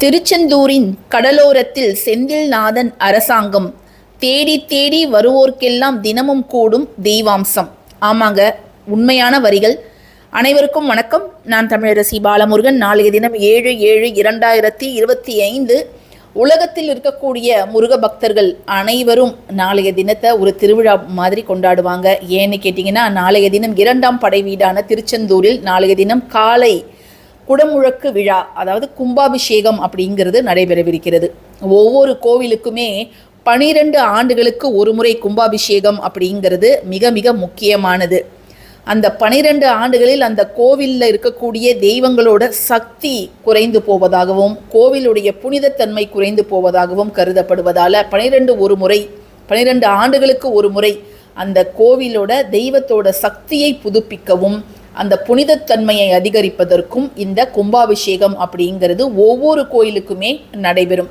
திருச்செந்தூரின் கடலோரத்தில் செந்தில்நாதன் அரசாங்கம். தேடி தேடி வருவோர்க்கெல்லாம் தினமும் கூடும் தெய்வாம்சம். ஆமாங்க உண்மையான வரிகள். அனைவருக்கும் வணக்கம். நான் தமிழரசி பாலமுருகன். நாளைய தினம் ஏழு ஏழு இரண்டாயிரத்தி இருபத்தி ஐந்து உலகத்தில் இருக்கக்கூடிய முருக பக்தர்கள் அனைவரும் நாளைய தினத்தை ஒரு திருவிழா மாதிரி கொண்டாடுவாங்க. ஏன்னு கேட்டிங்கன்னா நாளைய தினம் இரண்டாம் படை வீடான திருச்செந்தூரில் நாளைய தினம் காலை குடமுழக்கு விழா அதாவது கும்பாபிஷேகம் அப்படிங்கிறது நடைபெறவிருக்கிறது. ஒவ்வொரு கோவிலுக்குமே பனிரெண்டு ஆண்டுகளுக்கு ஒரு முறை கும்பாபிஷேகம் அப்படிங்கிறது மிக மிக முக்கியமானது. அந்த பனிரெண்டு ஆண்டுகளில் அந்த கோவிலில் இருக்கக்கூடிய தெய்வங்களோட சக்தி குறைந்து போவதாகவும் கோவிலுடைய புனிதத்தன்மை குறைந்து போவதாகவும் கருதப்படுவதால் பனிரெண்டு ஒரு முறை பனிரெண்டு ஆண்டுகளுக்கு ஒரு முறை அந்த கோவிலோட தெய்வத்தோட சக்தியை புதுப்பிக்கவும் அந்த புனிதத்தன்மையை அதிகரிப்பதற்கும் இந்த கும்பாபிஷேகம் அப்படிங்கிறது ஒவ்வொரு கோயிலுக்குமே நடைபெறும்.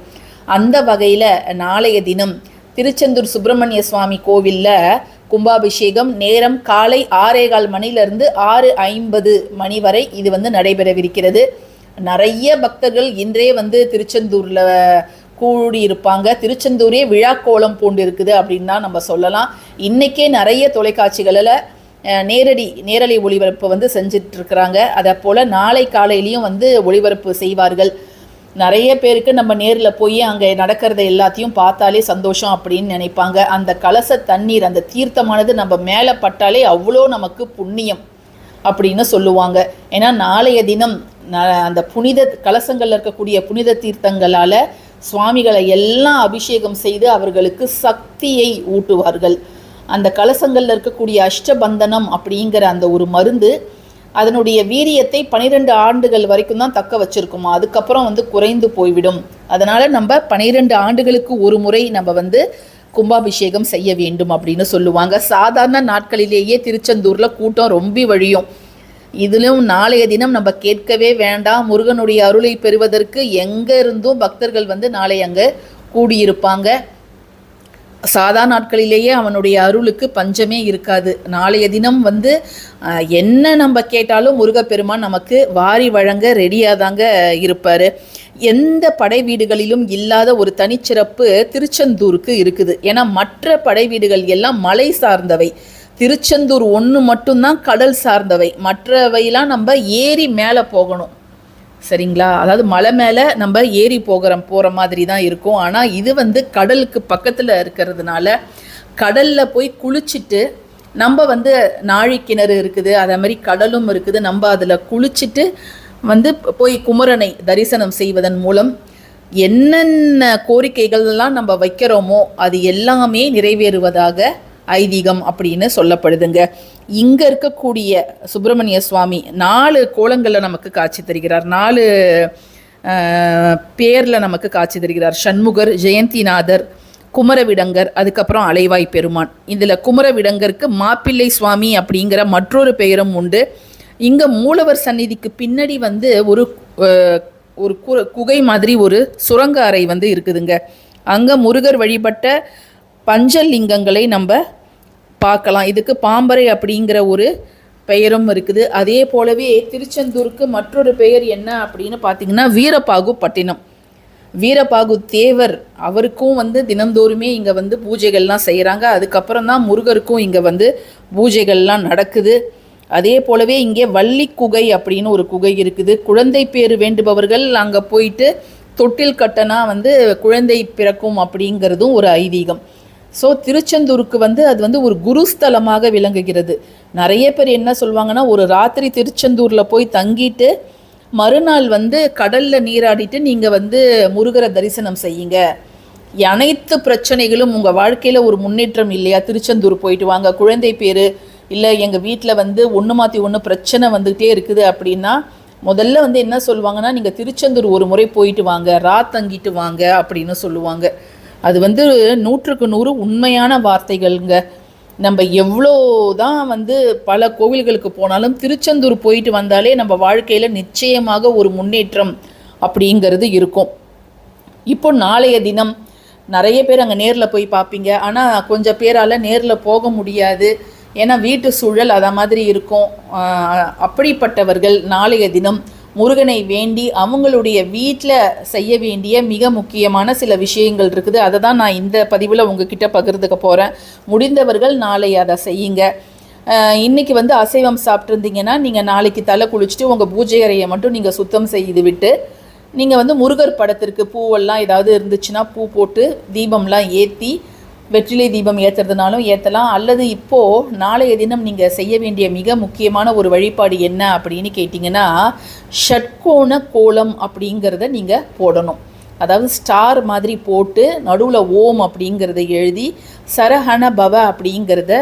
அந்த வகையில் நாளைய தினம் திருச்செந்தூர் சுப்பிரமணிய சுவாமி கோவிலில் கும்பாபிஷேகம் நேரம் காலை ஆறேகால் மணிலிருந்து ஆறு ஐம்பது மணி வரை இது வந்து நடைபெறவிருக்கிறது. நிறைய பக்தர்கள் இன்றே வந்து திருச்செந்தூரில் கூடியிருப்பாங்க திருச்செந்தூரே விழாக்கோலம் பூண்டு இருக்குது அப்படின்னு தான் நம்ம சொல்லலாம். இன்றைக்கே நிறைய தொலைக்காட்சிகளில் நேரடி நேரலை ஒளிபரப்பு வந்து செஞ்சிட்ருக்கிறாங்க. அதை போல் நாளை காலையிலையும் வந்து ஒளிபரப்பு செய்வார்கள். நிறைய பேருக்கு நம்ம நேரில் போய் அங்கே நடக்கிறத எல்லாத்தையும் பார்த்தாலே சந்தோஷம் அப்படின்னு நினைப்பாங்க. அந்த கலச தண்ணீர் அந்த தீர்த்தமானது நம்ம மேலே பட்டாலே அவ்வளோ நமக்கு புண்ணியம் அப்படின்னு சொல்லுவாங்க. ஏன்னா நாளைய தினம் அந்த புனித கலசங்களில் இருக்கக்கூடிய புனித தீர்த்தங்களால் சுவாமிகளை எல்லாம் அபிஷேகம் செய்து அவர்களுக்கு சக்தியை ஊட்டுவார்கள். அந்த கலசங்களில் இருக்கக்கூடிய அஷ்டபந்தனம் அப்படிங்கிற அந்த ஒரு மருந்து அதனுடைய வீரியத்தை பனிரெண்டு ஆண்டுகள் வரைக்கும் தான் தக்க வச்சுருக்குமா? அதுக்கப்புறம் வந்து குறைந்து போய்விடும். அதனால் நம்ம பனிரெண்டு ஆண்டுகளுக்கு ஒரு முறை நம்ம வந்து கும்பாபிஷேகம் செய்ய வேண்டும் அப்படின்னு சொல்லுவாங்க. சாதாரண நாட்களிலேயே திருச்செந்தூரில் கூட்டம் ரொம்ப வழியும். இதிலும் நாளைய தினம் நம்ம கேட்கவே வேண்டாம். முருகனுடைய அருளை பெறுவதற்கு எங்கே இருந்தும் பக்தர்கள் வந்து நாளை அங்கே கூடியிருப்பாங்க. சாதா நாட்களிலேயே அவனுடைய அருளுக்கு பஞ்சமே இருக்காது. நாளைய தினம் வந்து என்ன நம்ம கேட்டாலும் முருகப்பெருமான் நமக்கு வாரி வழங்க ரெடியாக தாங்க இருப்பார். எந்த படை வீடுகளிலும் இல்லாத ஒரு தனிச்சிறப்பு திருச்செந்தூருக்கு இருக்குது. ஏன்னா மற்ற படை வீடுகள் எல்லாம் மலை சார்ந்தவை. திருச்செந்தூர் ஒன்று மட்டும்தான் கடல் சார்ந்தவை. மற்றவையெல்லாம் நம்ம ஏறி மேலே போகணும். சரிங்களா? அதாவது மலை மேலே நம்ம ஏறி போகிற போகிற மாதிரி தான் இருக்கும். ஆனால் இது வந்து கடலுக்கு பக்கத்தில் இருக்கிறதுனால கடலில் போய் குளிச்சுட்டு நம்ம வந்து நாழி கிணறு இருக்குது அதே மாதிரி கடலும் இருக்குது. நம்ம அதில் குளிச்சுட்டு வந்து போய் குமரனை தரிசனம் செய்வதன் மூலம் என்னென்ன கோரிக்கைகள்லாம் நம்ம வைக்கிறோமோ அது எல்லாமே நிறைவேறுவதாக ஐதீகம் அப்படின்னு சொல்லப்படுதுங்க. இங்கே இருக்கக்கூடிய சுப்பிரமணிய சுவாமி நாலு கோலங்களில் நமக்கு காட்சி தருகிறார். நாலு பேரில் நமக்கு காட்சி தருகிறார். சண்முகர் ஜெயந்திநாதர் குமரவிடங்கர் அதுக்கப்புறம் அலைவாய் பெருமான். இதில் குமரவிடங்கருக்கு மாப்பிள்ளை சுவாமி அப்படிங்கிற மற்றொரு பெயரும் உண்டு. இங்கே மூலவர் சந்நிதிக்கு பின்னாடி வந்து ஒரு ஒரு கு- குகை மாதிரி ஒரு சுரங்க அறை வந்து இருக்குதுங்க. அங்கே முருகர் வழிபட்ட பஞ்சலிங்கங்களை நம்ம பார்க்கலாம். இதுக்கு பாம்பரை அப்படிங்கிற ஒரு பெயரும் இருக்குது. அதே போலவே திருச்செந்தூருக்கு மற்றொரு பெயர் என்ன அப்படின்னு பார்த்தீங்கன்னா வீரபாகு பட்டினம். வீரபாகு தேவர் அவருக்கும் வந்து தினந்தோறுமே இங்கே வந்து பூஜைகள்லாம் செய்கிறாங்க அதுக்கப்புறம் தான் முருகருக்கும் இங்கே வந்து பூஜைகள்லாம் நடக்குது. அதே போலவே இங்கே வள்ளி குகை அப்படின்னு ஒரு குகை இருக்குது. குழந்தை பேர் வேண்டுபவர்கள் அங்கே போயிட்டு தொட்டில் கட்டனா வந்து குழந்தை பிறக்கும் அப்படிங்கிறதும் ஒரு ஐதீகம். ஸோ திருச்செந்தூருக்கு வந்து அது வந்து ஒரு குருஸ்தலமாக விளங்குகிறது. நிறைய பேர் என்ன சொல்லுவாங்கன்னா ஒரு ராத்திரி திருச்செந்தூரில் போய் தங்கிட்டு மறுநாள் வந்து கடலில் நீராடிட்டு நீங்கள் வந்து முருகரை தரிசனம் செய்யுங்க. அனைத்து பிரச்சனைகளும் உங்கள் வாழ்க்கையில் ஒரு முன்னேற்றம் இல்லையா? திருச்செந்தூர் போயிட்டு வாங்க. குழந்தை பேர் இல்லை எங்கள் வீட்டில் வந்து ஒன்று மாற்றி ஒன்று பிரச்சனை வந்துகிட்டே இருக்குது அப்படின்னா முதல்ல வந்து என்ன சொல்லுவாங்கன்னா நீங்கள் திருச்செந்தூர் ஒரு முறை போயிட்டு வாங்க. ரா தங்கிட்டு வாங்க அப்படின்னு சொல்லுவாங்க. அது வந்து நூற்றுக்கு நூறு உண்மையான வார்த்தைகள்ங்க. நம்ம எவ்வளோ தான் வந்து பல கோவில்களுக்கு போனாலும் திருச்செந்தூர் போயிட்டு வந்தாலே நம்ம வாழ்க்கையில் நிச்சயமாக ஒரு முன்னேற்றம் அப்படிங்கிறது இருக்கும். இப்போ நாளைய தினம் நிறைய பேர் அங்கே நேரில் போய் பார்ப்பீங்க ஆனால் கொஞ்சம் பேரால் நேரில் போக முடியாது. ஏன்னா வீட்டு சூழல் அத மாதிரி இருக்கும். அப்படிப்பட்டவர்கள் நாளைய தினம் முருகனை வேண்டி அவங்களுடைய வீட்டில் செய்ய வேண்டிய மிக முக்கியமான சில விஷயங்கள் இருக்குது. அதை தான் நான் இந்த பதிவில் உங்ககிட்ட பகிர்ந்துக்க போகிறேன் முடிந்தவர்கள் நாளை அதை செய்யுங்க. இன்றைக்கி வந்து அசைவம் சாப்பிட்ருந்தீங்கன்னா நீங்கள் நாளைக்கு தலை குளிச்சுட்டு உங்கள் பூஜை அறையை மட்டும் நீங்கள் சுத்தம் செய்து விட்டு நீங்கள் வந்து முருகர் படத்திற்கு பூவெல்லாம் ஏதாவது இருந்துச்சுன்னா பூ போட்டு தீபம்லாம் ஏற்றி வெற்றிலை தீபம் ஏற்றுறதுனாலும் ஏற்றலாம் அல்லது இப்போது நாளைய தினம் நீங்கள் செய்ய வேண்டிய மிக முக்கியமான ஒரு வழிபாடு என்ன அப்படின்னு கேட்டிங்கன்னா ஷட்கோண கோலம் அப்படிங்கிறத நீங்கள் போடணும். அதாவது ஸ்டார் மாதிரி போட்டு நடுவில் ஓம் அப்படிங்கிறத எழுதி சரஹண பவ அப்படிங்கிறத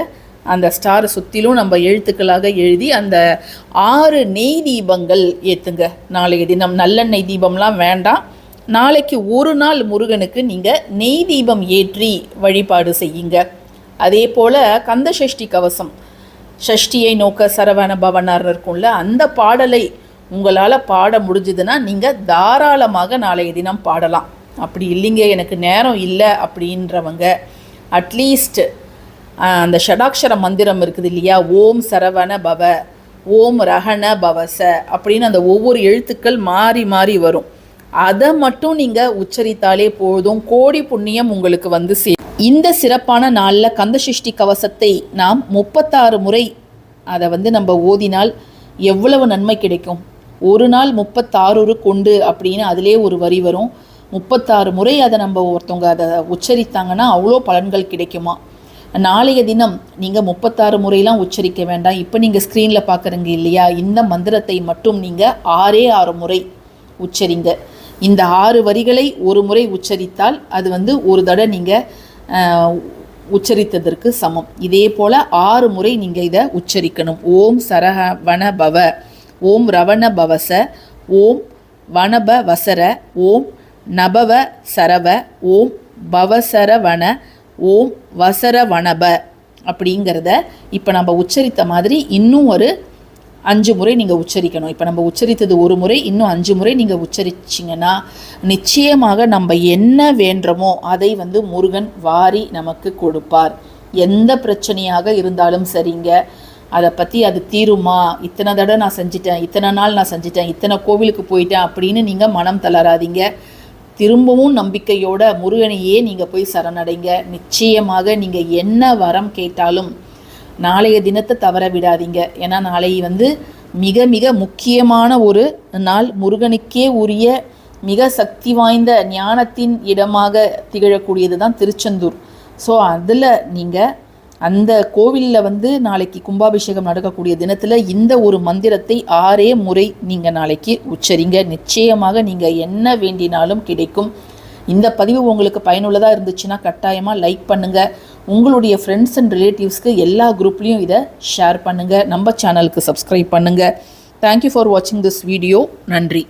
அந்த ஸ்டாரை சுற்றிலும் நம்ம எழுத்துக்களாக எழுதி அந்த ஆறு நெய் தீபங்கள் ஏற்றுங்க நாளைய தினம் நல்லெண்ணெய் தீபம்லாம் வேண்டாம். நாளைக்கு ஒரு நாள் முருகனுக்கு நீங்கள் நெய் தீபம் ஏற்றி வழிபாடு செய்யுங்க. அதே போல் கந்த சஷ்டி கவசம். ஷஷ்டியை நோக்க சரவண பவனார் இருக்கும்ல அந்த பாடலை உங்களால் பாட முடிஞ்சதுன்னா நீங்கள் தாராளமாக நாளைய தினம் பாடலாம். அப்படி இல்லைங்க எனக்கு நேரம் இல்லை அப்படின்றவங்க அட்லீஸ்ட் அந்த ஷடாக்ஷர மந்திரம் இருக்குது இல்லையா? ஓம் சரவண பவ ஓம் ரஹண பவச அப்படின்னு அந்த ஒவ்வொரு எழுத்துக்கள் மாறி மாறி வரும். அதை மட்டும் நீங்கள் உச்சரித்தாலே போதும். கோடி புண்ணியம் உங்களுக்கு வந்து சே இந்த சிறப்பான நாளில் கந்தசஷ்டி கவசத்தை நாம் முப்பத்தாறு முறை அதை வந்து நம்ம ஓதினால் எவ்வளவு நன்மை கிடைக்கும்? ஒரு நாள் முப்பத்தாறு கொண்டு அப்படின்னு அதிலே ஒரு வரி வரும். முப்பத்தாறு முறை அதை நம்ம ஒருத்தவங்க அதை உச்சரித்தாங்கன்னா அவ்வளோ பலன்கள் கிடைக்குமா? நாளைய தினம் நீங்கள் முப்பத்தாறு முறையெல்லாம் உச்சரிக்க வேண்டாம். இப்போ நீங்கள் ஸ்க்ரீனில் பார்க்குறீங்க இல்லையா? இந்த மந்திரத்தை மட்டும் நீங்கள் ஆறே ஆறு முறை உச்சரிங்க. இந்த ஆறு வரிகளை ஒரு முறை உச்சரித்தால் அது வந்து ஒரு தடவை நீங்கள் உச்சரித்ததற்கு சமம். இதே போல் ஆறு முறை நீங்கள் இதை உச்சரிக்கணும். ஓம் சரவண பவ ஓம் ரவண பவச ஓம் வனப வசர ஓம் நபவ சரவ ஓம் பவசரவன ஓம் வசர வனப அப்படிங்கிறத இப்போ நம்ம உச்சரித்த மாதிரி இன்னும் ஒரு அஞ்சு முறை நீங்கள் உச்சரிக்கணும். இப்போ நம்ம உச்சரித்தது ஒரு முறை இன்னும் அஞ்சு முறை நீங்கள் உச்சரிச்சிங்கன்னா நிச்சயமாக நம்ம என்ன வேண்டுமோ அதை வந்து முருகன் வாரி நமக்கு கொடுப்பார். எந்த பிரச்சனையாக இருந்தாலும் சரிங்க. அதை பற்றி அது தீருமா? இத்தனை தடவை நான் செஞ்சிட்டேன் இத்தனை நாள் நான் செஞ்சிட்டேன் இத்தனை கோவிலுக்கு போயிட்டேன் அப்படின்னு நீங்கள் மனம் தளராதீங்க. திரும்பவும் நம்பிக்கையோட முருகனையே நீங்கள் போய் சரணடைங்க. நிச்சயமாக நீங்கள் என்ன வரம் கேட்டாலும் நாளைய தினத்தை தவற விடாதீங்க. ஏன்னா நாளை வந்து மிக மிக முக்கியமான ஒரு நாள் முருகனுக்கே உரிய மிக சக்தி வாய்ந்த ஞானத்தின் இடமாக திகழக்கூடியது தான் திருச்செந்தூர். ஸோ அதில் நீங்கள் அந்த கோவிலில் வந்து நாளைக்கு கும்பாபிஷேகம் நடக்கக்கூடிய தினத்தில் இந்த ஒரு மந்திரத்தை ஆறே முறை நீங்கள் நாளைக்கு உச்சரிங்க. நிச்சயமாக நீங்கள் என்ன வேண்டினாலும் கிடைக்கும். இந்த பதிவு உங்களுக்கு பயனுள்ளதாக இருந்துச்சுன்னா கட்டாயமாக லைக் பண்ணுங்கள் உங்களுடைய ஃப்ரெண்ட்ஸ் அண்ட் ரிலேட்டிவ்ஸ்க்கு எல்லா குரூப்லேயும் இதை ஷேர் பண்ணுங்கள் நம்ம சேனலுக்கு சப்ஸ்கிரைப் பண்ணுங்கள் தேங்க்யூ ஃபார் வாட்சிங் திஸ் வீடியோ நன்றி.